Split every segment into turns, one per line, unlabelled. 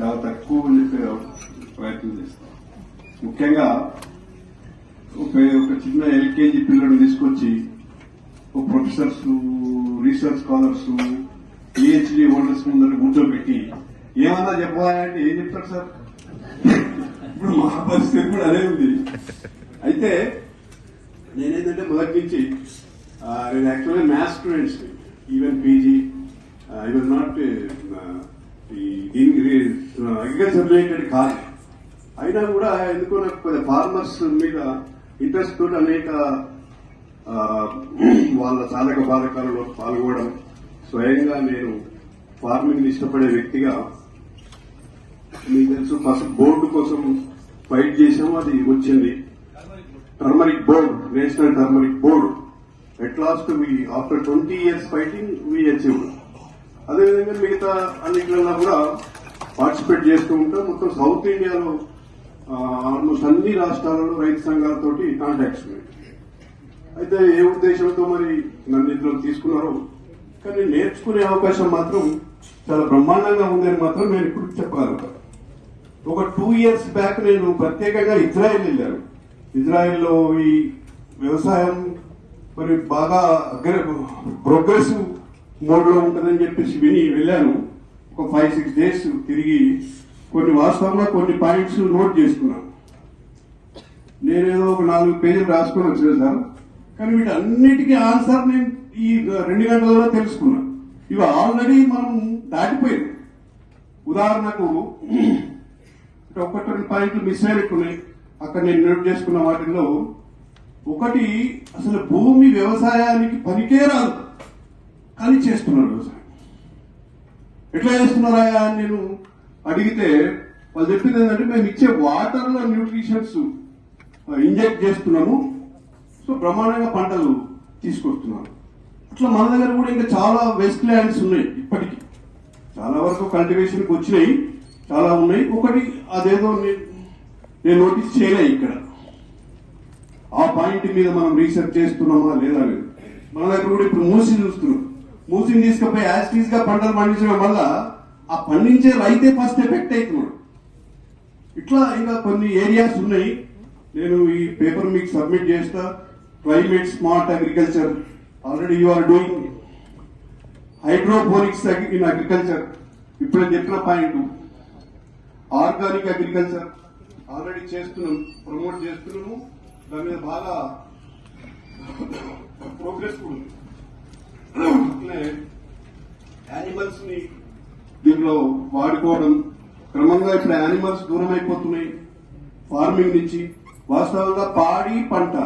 చాలా తక్కువ అని ప్రయత్నం చేస్తాం. ముఖ్యంగా ఒక చిన్న ఎల్కేజీ పిల్లలను తీసుకొచ్చి ఒక professors research scholars PhD holders ముందర కూర్చోబెట్టి ఏమన్నా చెప్పాలంటే ఏం చెప్తారు సార్? ఇప్పుడు మా పరిస్థితి కూడా అదే ఉంది. అయితే నేనేంటంటే మొదటి నుంచి నేను యాక్చువల్గా maths students even PG I was not agriculture related కాదు. అయినా కూడా ఎందుకో నాకు కొద్దిగా ఫార్మర్స్ మీద ఇంట్రెస్ట్ తోటి అనేక వాళ్ళ సాధక బాధకాలలో పాల్గొనడం స్వయంగా నేను ఫార్మింగ్ ఇష్టపడే వ్యక్తిగా మీకు తెలుసు ఫస్ట్ బోర్డు కోసం ఫైట్ చేసాము అది వచ్చింది. Turmeric board national turmeric board at last we after twenty years fighting we achieved అదేవిధంగా మిగతా అన్నింటిలో కూడా పార్టిసిపేట్ చేస్తూ ఉంటాం. మొత్తం సౌత్ ఇండియాలో ఆల్మోస్ట్ అన్ని రాష్ట్రాలలో రైతు సంఘాలతో కాంటాక్ట్స్ ఉన్నాయి. అయితే ఏ ఉద్దేశంతో మరి నన్ను ఇందులో తీసుకున్నారో? కానీ నేర్చుకునే అవకాశం మాత్రం చాలా బ్రహ్మాండంగా ఉందని మాత్రం నేను ఇప్పుడు చెప్పాలి ఒక టూ ఇయర్స్ బ్యాక్ నేను ప్రత్యేకంగా ఇజ్రాయెల్ వెళ్ళాను. ఇజ్రాయెల్లో ఈ వ్యవసాయం మరి బాగా ప్రోగ్రెసివ్ మోడ్లో ఉంటుందని చెప్పేసి విని వెళ్ళాను. ఒక ఫైవ్ సిక్స్ డేస్ తిరిగి కొన్ని వాస్తవంగా కొన్ని పాయింట్స్ నోట్ చేసుకున్నాను. నేనేదో ఒక నాలుగు పేజీలు రాసుకొని వచ్చిన సార్ కానీ వీటన్నిటికీ ఆన్సర్ నేను ఈ రెండు గంటలలో తెలుసుకున్నా ఇవి ఆల్రెడీ మనం దాటిపోయింది ఉదాహరణకు ఇక్కడ ఒకటి రెండు పాయింట్లు మిస్ అయినట్టున్నాయి అక్కడ నేను నోట్ చేసుకున్న వాటిల్లో ఒకటి అసలు భూమి వ్యవసాయానికి పనికే రాదు. కానీ చేస్తున్నారు వ్యవసాయం ఎట్లా చేస్తున్నారా అని నేను అడిగితే వాళ్ళు చెప్పింది ఏంటంటే మేము ఇచ్చే వాటర్లో న్యూట్రిషన్స్ ఇంజెక్ట్ చేస్తున్నాము. సో బ్రహ్మాండంగా పంటలు తీసుకొస్తున్నాము. అట్లా మన దగ్గర కూడా ఇంకా చాలా వెస్ట్ ల్యాండ్స్ ఉన్నాయి ఇప్పటికీ. చాలా వరకు కల్టివేషన్కి వచ్చినాయి చాలా ఉన్నాయి. ఒకటి అదేదో నేను నోటీస్ చేయలే ఇక్కడ. ఆ పాయింట్ మీద మనం రీసెర్చ్ చేస్తున్నామా లేదా లేదు. మన దగ్గర కూడా ఇప్పుడు మూసి చూస్తున్నాం. మూసిని తీసుకుపోయి యాస్టీస్గా పంటలు పండించడం వల్ల ఆ పండించే రైతే ఫస్ట్ ఎఫెక్ట్ అవుతున్నాడు. ఇట్లా ఇంకా కొన్ని ఏరియాస్ ఉన్నాయి. నేను ఈ పేపర్ మీకు సబ్మిట్ చేస్తా. Climate smart agriculture already you are doing hydroponics in agriculture ఇప్పుడు చెప్పిన పాయింట్ ఆర్గానిక్ అగ్రికల్చర్ ఆల్రెడీ చేస్తున్నాం. ప్రమోట్ చేస్తున్నాము. దాని మీద బాగా ప్రోగ్రెస్ కూడా ఉంది. అట్లే యానిమల్స్ని దీంట్లో వాడుకోవడం క్రమంగా ఇప్పుడు యానిమల్స్ దూరం అయిపోతున్నాయి ఫార్మింగ్ నుంచి వాస్తవంగా పాడి పంట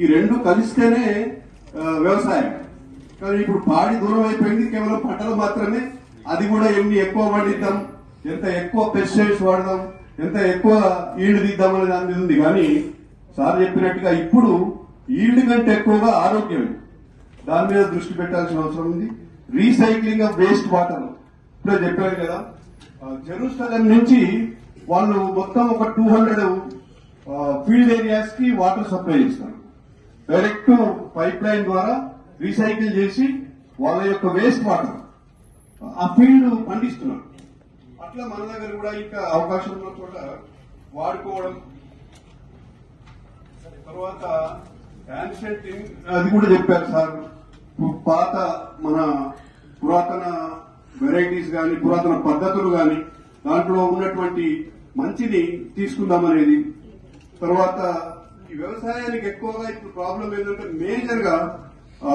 ఈ రెండు కలిస్తేనే వ్యవసాయం. కానీ ఇప్పుడు పాడి దూరం అయిపోయింది కేవలం పంటలు మాత్రమే. అది కూడా ఎన్ని ఎక్కువ పండిద్దాం ఎంత ఎక్కువ పెస్టిసైడ్స్ వాడదాం ఎంత ఎక్కువ ఈల్డ్ దిద్దాం అనే దాని మీద ఉంది. కానీ సార్ చెప్పినట్టుగా ఇప్పుడు ఈల్డ్ కంటే ఎక్కువగా ఆరోగ్యం దాని మీద దృష్టి పెట్టాల్సిన అవసరం ఉంది. Recycling of waste water. ఇప్పుడే చెప్పారు కదా జెరూసలం నుంచి వాళ్ళు మొత్తం ఒక టూ హండ్రెడ్ ఫీల్డ్ ఏరియాస్కి వాటర్ సప్లై చేస్తారు. డైరెక్ట్ పైప్ లైన్ ద్వారా రీసైకిల్ చేసి వాళ్ళ యొక్క వేస్ట్ వాటర్ ఆ ఫీల్డ్ పండిస్తున్నారు. అట్లా మన దగ్గర కూడా ఇంకా అవకాశం ఉన్న చోట వాడుకోవడం. తర్వాత యాన్షియంట్ అది కూడా చెప్పారు సార్. పాత మన పురాతన వెరైటీస్ కానీ పురాతన పద్ధతులు కానీ దాంట్లో ఉన్నటువంటి మంచిని తీసుకుందామనేది. తర్వాత ఈ వ్యవసాయానికి ఎక్కువగా ఇప్పుడు ప్రాబ్లం ఏంటంటే మేజర్గా ఆ,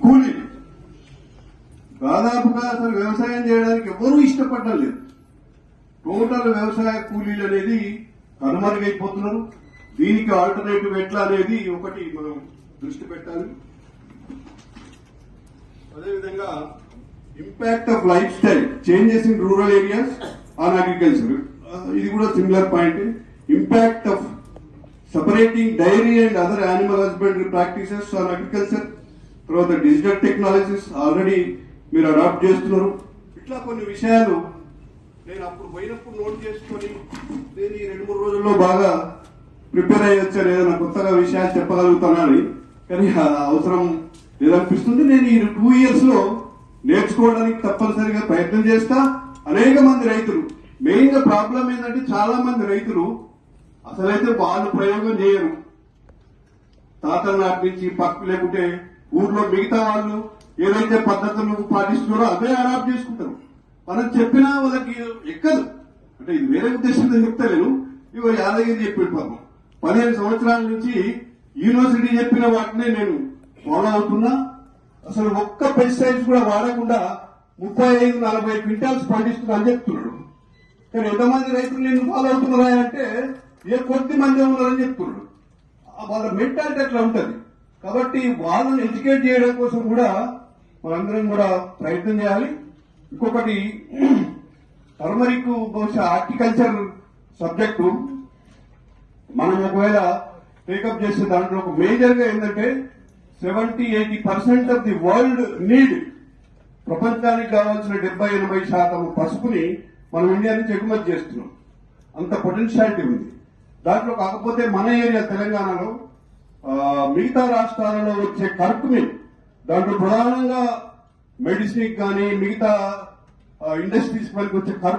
కూలీలు. దాదాపుగా అసలు వ్యవసాయం చేయడానికి ఎవరూ ఇష్టపడడం లేదు. టోటల్ వ్యవసాయ కూలీలు అనేది కనుమరుగైపోతున్నారు దీనికి ఆల్టర్నేటివ్ ఎట్లా అనేది ఒకటి మనం దృష్టి పెట్టాలి. అదేవిధంగా impact of lifestyle changes in rural areas on agriculture ఇది కూడా similar point impact of separating dairy and other animal husbandry practices on agriculture తర్వాత డిజిటల్ టెక్నాలజీస్ ఆల్రెడీ మీరు అడాప్ట్ చేస్తున్నారు. ఇట్లా కొన్ని విషయాలు నేను అప్పుడు పోయినప్పుడు నోట్ చేసుకొని నేను ఈ రెండు మూడు రోజుల్లో బాగా ప్రిపేర్ అయ్యొచ్చా లేదా కొత్తగా విషయాలు చెప్పగలుగుతానని కానీ అవసరం నేను అనిపిస్తుంది నేను ఈ టూ ఇయర్స్లో నేర్చుకోవడానికి తప్పనిసరిగా ప్రయత్నం చేస్తా. అనేక మంది రైతులు. మెయిన్గా ప్రాబ్లం ఏంటంటే చాలా మంది రైతులు అసలైతే వాళ్ళు ప్రయోగం చేయరు. తాతల నాటి నుంచి పక్క లేకుంటే ఊర్లో మిగతా వాళ్ళు ఏదైతే పద్ధతులు పాటిస్తున్నారో అదే అడాప్ట్ చేసుకుంటారు. మనం చెప్పినా వాళ్ళకి ఎక్కదు. అంటే ఇది వేరే ఉద్దేశంతో చెప్తలేను. ఇవ్వ యాదగిరి చెప్పాడు పాపం. పదిహేను సంవత్సరాల నుంచి యూనివర్సిటీ చెప్పిన వాటినే నేను ఫాలో అవుతున్నా అసలు ఒక్క పెస్టిసైడ్స్ కూడా వాడకుండా ముప్పై ఐదు నలభై క్వింటాల్స్ పండిస్తున్నా అని చెప్తున్నాడు. కానీ ఎంతమంది రైతులు నేను ఫాలో అవుతున్నారా అంటే ఏ కొద్ది మంది ఉన్నారని చెప్తున్నాడు. వాళ్ళ మెంటాలిటీ అట్లా ఉంటుంది. కాబట్టి వాళ్ళని ఎడ్యుకేట్ చేయడం కోసం కూడా మనందరం కూడా ప్రయత్నం చేయాలి. ఇంకొకటి టర్మరిక్ బహుశా హార్టికల్చర్ సబ్జెక్టు మనం ఒకవేళ టేకప్ చేసే దాంట్లో ఒక మేజర్గా ఏంటంటే seventy eighty percent of the world need ప్రపంచానికి కావాల్సిన డెబ్బై ఎనభై శాతం పసుపుని మనం ఇండియా నుంచి ఎగుమతి చేస్తున్నాం. అంత పొటెన్షియాలిటీ ఉంది. దాంట్లో కాకపోతే మన ఏరియా తెలంగాణలో మిగతా రాష్ట్రాలలో వచ్చే కర్కుని దాంట్లో ప్రధానంగా మెడిసిన్ కానీ మిగతా ఇండస్ట్రీస్ పనికి వచ్చే కర్కు